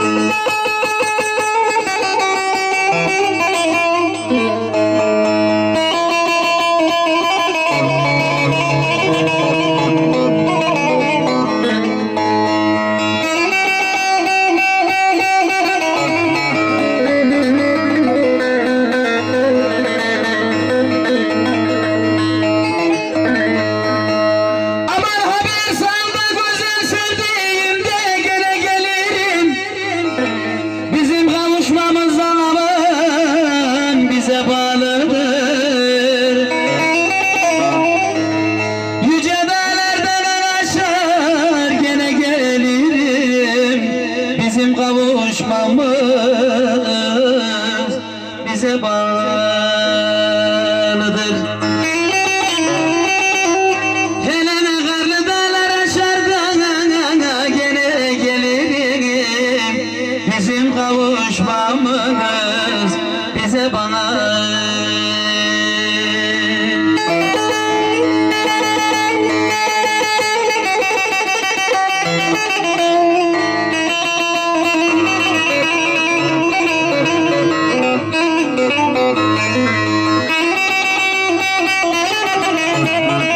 Música kavuşmamız bize bağlıdır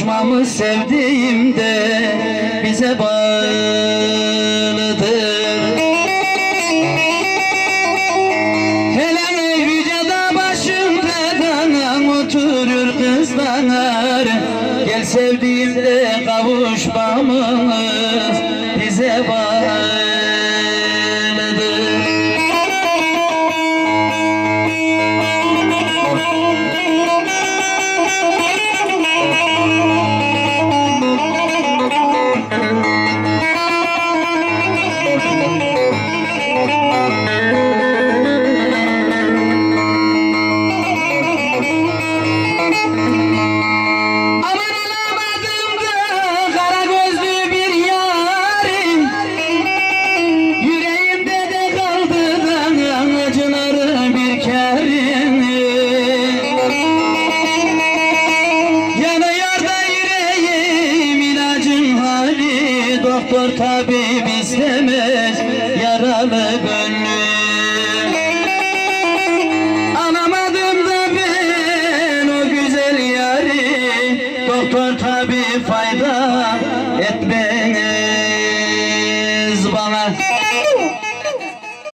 kavuşmamız sevdiğimde bize bağlıdır. Hele yüce dağ başında oturur kızlar. Gel sevdiğimde kavuşmamız Doktor tabip istemez yaralı gönlüm Anamadım da ben o güzel yari. Doktor tabi fayda etmez